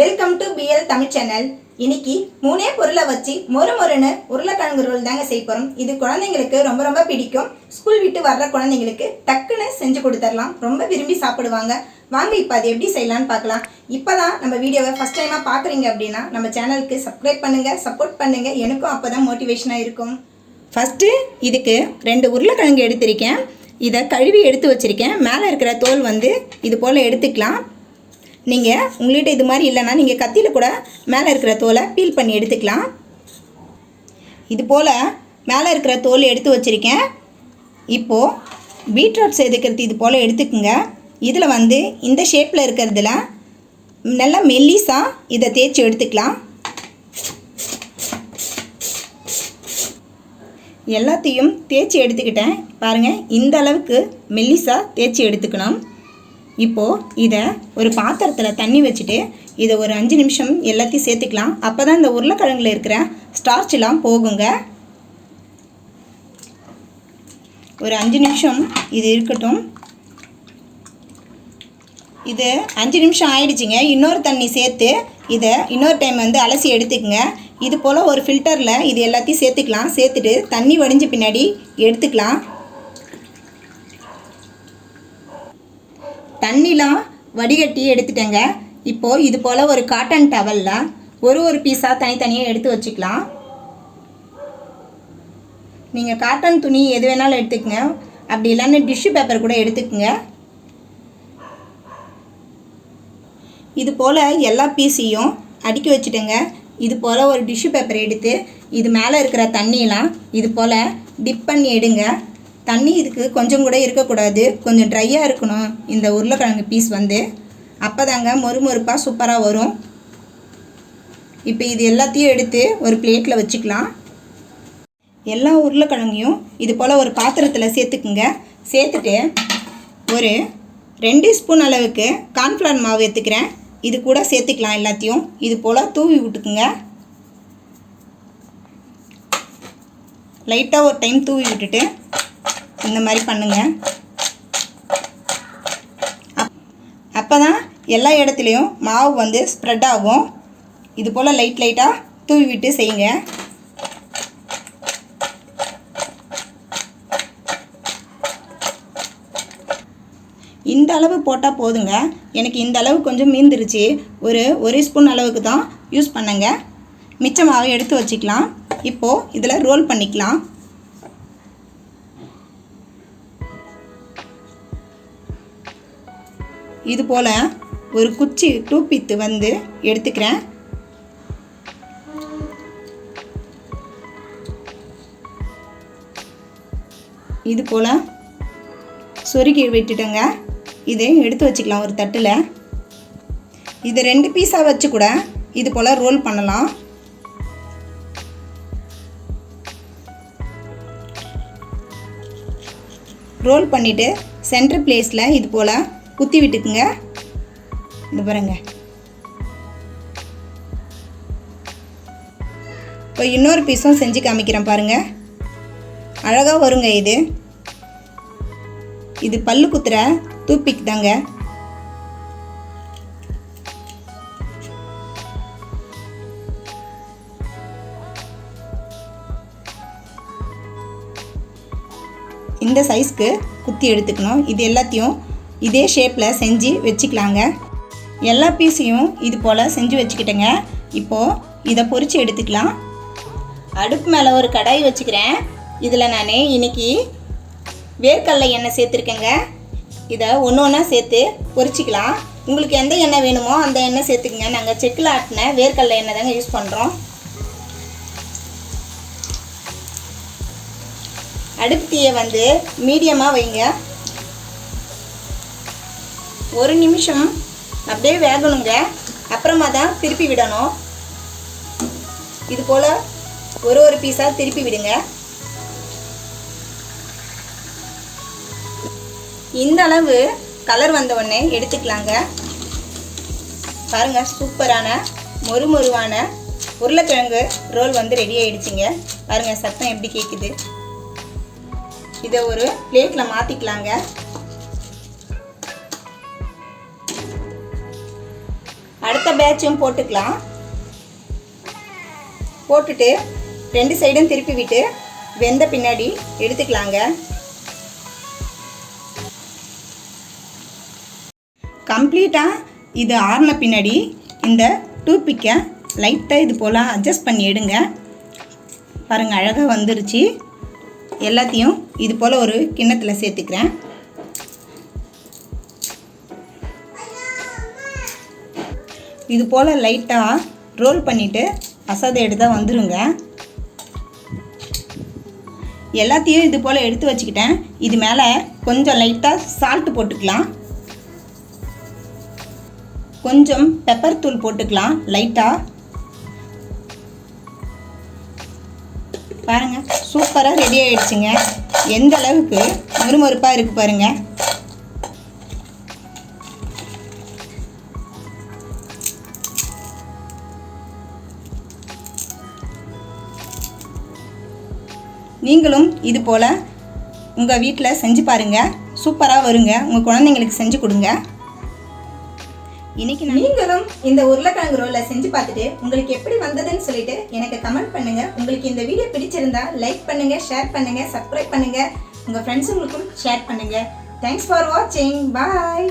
Welcome to PL Tamil channel இன்னைக்கு மூணே பொருளை வச்சு மொறு மொறுன்னு உருளைக்கிழங்கு ரோல் தாங்க செய்ய போகிறோம் இது குழந்தைங்களுக்கு ரொம்ப ரொம்ப பிடிக்கும். ஸ்கூல் விட்டு வர்ற குழந்தைங்களுக்கு டக்குன்னு செஞ்சு கொடுத்துடலாம் ரொம்ப விரும்பி சாப்பிடுவாங்க. வாங்க இப்போ அது எப்படி செய்யலாம்னு பார்க்கலாம். இப்போ தான் நம்ம வீடியோவை ஃபஸ்ட் டைமாக பார்க்குறீங்க அப்படின்னா நம்ம சேனலுக்கு சப்ஸ்கிரைப் பண்ணுங்கள் சப்போர்ட் பண்ணுங்கள் எனக்கும் அப்போ தான் மோட்டிவேஷனாக இருக்கும். ஃபஸ்ட்டு இதுக்கு ரெண்டு உருளைக்கிழங்கு எடுத்திருக்கேன். இதை கழுவி எடுத்து வச்சுருக்கேன். மேலே இருக்கிற தோல் வந்து இது போல் எடுத்துக்கலாம். நீங்கள் உங்கள்கிட்ட இது மாதிரி இல்லைன்னா நீங்கள் கத்தியில் கூட மேலே இருக்கிற தோலை பீல் பண்ணி எடுத்துக்கலாம். இது போல் மேலே இருக்கிற தோல் எடுத்து வச்சுருக்கேன். இப்போது பீட்ரூட் செதுக்கிறது இது போல் எடுத்துக்குங்க. இதில் வந்து இந்த ஷேப்பில் இருக்கிறதுல நல்லா மெல்லிஸாக இதை தேய்ச்சி எடுத்துக்கலாம். எல்லாத்தையும் தேய்ச்சி எடுத்துக்கிட்டேன். பாருங்கள் இந்த அளவுக்கு மெல்லிஸாக தேய்ச்சி எடுத்துக்கணும். இப்போது இதை ஒரு பாத்திரத்தில் தண்ணி வச்சுட்டு இதை ஒரு அஞ்சு நிமிஷம் எல்லாத்தையும் சேர்த்துக்கலாம். அப்போ தான் இந்த உருளைக்கிழங்கில் இருக்கிற ஸ்டார்ச்லாம் போகுங்க. ஒரு அஞ்சு நிமிஷம் இது இருக்கட்டும். இது அஞ்சு நிமிஷம் ஆயிடுச்சுங்க. இன்னொரு தண்ணி சேர்த்து இதை இன்னொரு டைம் வந்து அலசி எடுத்துக்கங்க. இது போல் ஒரு ஃபில்டரில் இது எல்லாத்தையும் சேர்த்துக்கலாம். சேர்த்துட்டு தண்ணி வடிஞ்ச பின்னாடி எடுத்துக்கலாம். தண்ணிலாம் வடிகட்டி எடுத்துட்டேங்க. இப்போது இது போல் ஒரு காட்டன் டவலில் ஒரு ஒரு பீஸாக தனித்தனியாக எடுத்து வச்சுக்கலாம். நீங்கள் காட்டன் துணி எது வேணாலும் எடுத்துக்கங்க. அப்படி இல்லைன்னு டிஷ்யூ பேப்பர் கூட எடுத்துக்கோங்க. இது போல் எல்லா பீஸையும் அடுக்கி வச்சுட்டேங்க. இது போல் ஒரு டிஷ்யூ பேப்பர் எடுத்து இது மேலே இருக்கிற தண்ணியெலாம் இது போல் டிப் பண்ணி எடுங்க. தண்ணி இதுக்கு கொஞ்சம் கூட இருக்கக்கூடாது. கொஞ்சம் ட்ரையாக இருக்கணும். இந்த உருளைக்கிழங்கு பீஸ் வந்து. அப்போ தாங்க மொறுமொறுப்பாக சூப்பராக வரும். இப்போ இது எல்லாத்தையும் எடுத்து ஒரு பிளேட்டில் வச்சுக்கலாம். எல்லா உருளைக்கிழங்கையும் இது போல் ஒரு பாத்திரத்தில் சேர்த்துக்குங்க. சேர்த்துட்டு ஒரு ரெண்டு ஸ்பூன் அளவுக்கு கார்ன்ஃப்ளவர் மாவு எடுத்துக்கிறேன். இது கூட சேர்த்துக்கலாம் எல்லாத்தையும். இது போல் தூவி விட்டுக்குங்க. லைட்டாக ஒரு டைம் தூவி விட்டுட்டு இந்த மாதிரி பண்ணுங்கள் அப்போ தான் எல்லா இடத்துலையும் மாவு வந்து ஸ்ப்ரெட் ஆகும். இது போல் லைட் லைட்டாக தூவி விட்டு செய்யுங்க. இந்த அளவு போட்டால் போதுங்க. எனக்கு இந்த அளவு கொஞ்சம் மீந்துருச்சு. ஒரு ஒரு ஸ்பூன் அளவுக்கு தான் யூஸ் பண்ணுங்கள் மிச்சமாக எடுத்து வச்சுக்கலாம். இப்போது இதில் ரோல் பண்ணிக்கலாம். இது போல் ஒரு குச்சி டூப்பித்து வந்து எடுத்துக்கிறேன். இது போல் சொருகி விட்டுட்டேங்க. இதை எடுத்து வச்சுக்கலாம் ஒரு தட்டில். இதை ரெண்டு பீஸாக வச்சு கூட இது போல் ரோல் பண்ணலாம். ரோல் பண்ணிவிட்டு சென்டர் பிளேஸில் இது போல் குத்தி விட்டுக்குங்க. இந்த பாருங்க. இப்போ இன்னொரு பீஸும் செஞ்சு காமிக்கிறேன் பாருங்கள் அழகாக வருங்க இது. இது பல்லு குத்துற தூப்பிக்கு தாங்க. இந்த சைஸ்க்கு குத்தி எடுத்துக்கணும். இது எல்லாத்தையும் இதே ஷேப்பில் செஞ்சு வச்சுக்கலாங்க. எல்லா பீஸையும் இது போல் செஞ்சு வச்சுக்கிட்டேங்க. இப்போது இதை பொரித்து எடுத்துக்கலாம். அடுப்பு மேலே ஒரு கடாய் வச்சுக்கிறேன். இதில் நான் இன்னைக்கு வேர்க்கடலை எண்ணெய் சேர்த்துருக்கேங்க. இதை ஒன்று ஒன்றா சேர்த்து பொறிச்சிக்கலாம். உங்களுக்கு எந்த எண்ணெய் வேணுமோ அந்த எண்ணெய் சேர்த்துக்குங்க. நாங்கள் செக்கில் ஆட்டின வேர்க்கடலை எண்ணெய் தாங்க யூஸ் பண்ணுறோம் அடுப்பு தீயை வந்து மீடியமாக வைங்க. ஒரு நிமிஷம் அப்படியே வேகணுங்க. அப்புறமா தான் திருப்பி விடணும். இது போல் ஒரு ஒரு பீஸாக திருப்பி விடுங்க. இந்த அளவு கலர் வந்த உடனே எடுத்துக்கலாங்க. பாருங்கள் சூப்பரான மொறுமொருவான உருளைக்கிழங்கு ரோல் வந்து ரெடி ஆகிடுச்சிங்க பாருங்கள் சத்தம் எப்படி கேட்குது இதை ஒரு பிளேட்டில் மாற்றிக்கலாங்க அடுத்த பேட்சும் போட்டுக்கலாம். போட்டுட்டு ரெண்டு சைடும் திருப்பி விட்டு வெந்த பின்னாடி எடுத்துக்கலாங்க. கம்ப்ளீட்டாக இது ஆறின பின்னாடி இந்த டூப்பிக்கை லைட்டாக இது போல் அட்ஜஸ்ட் பண்ணி எடுங்க. பாருங்கள் அழகாக வந்துருச்சு. எல்லாத்தையும் இது போல் ஒரு கிண்ணத்தில் சேர்த்துக்கிறேன். இது போல் லைட்டாக ரோல் பண்ணிவிட்டு அசாதை எடுத்தால் வந்துடுங்க எல்லாத்தையும் இது போல் எடுத்து வச்சுக்கிட்டேன். இது மேலே கொஞ்சம் லைட்டாக சால்ட்டு போட்டுக்கலாம். கொஞ்சம் பெப்பர் தூள் போட்டுக்கலாம் லைட்டாக பாருங்கள் சூப்பராக ரெடி ஆகிடுச்சுங்க எந்த அளவுக்கு மறுமறுப்பாக இருக்குது பாருங்கள் நீங்களும் இது போல் உங்கள் வீட்டில் செஞ்சு பாருங்கள் சூப்பராக வருங்க. உங்கள் குழந்தைங்களுக்கு செஞ்சு கொடுங்க. இன்னைக்கு நீங்களும் இந்த உருளைக்கிழங்கு ரோலை செஞ்சு பார்த்துட்டு உங்களுக்கு எப்படி வந்ததுன்னு சொல்லிட்டு எனக்கு கமெண்ட் பண்ணுங்க. உங்களுக்கு இந்த வீடியோ பிடிச்சிருந்தா லைக் பண்ணுங்க ஷேர் பண்ணுங்க சப்ஸ்கிரைப் பண்ணுங்க. உங்க ஃப்ரெண்ட்ஸுங்களுக்கும் ஷேர் பண்ணுங்க. தேங்க்ஸ் ஃபார் வாட்சிங் பாய்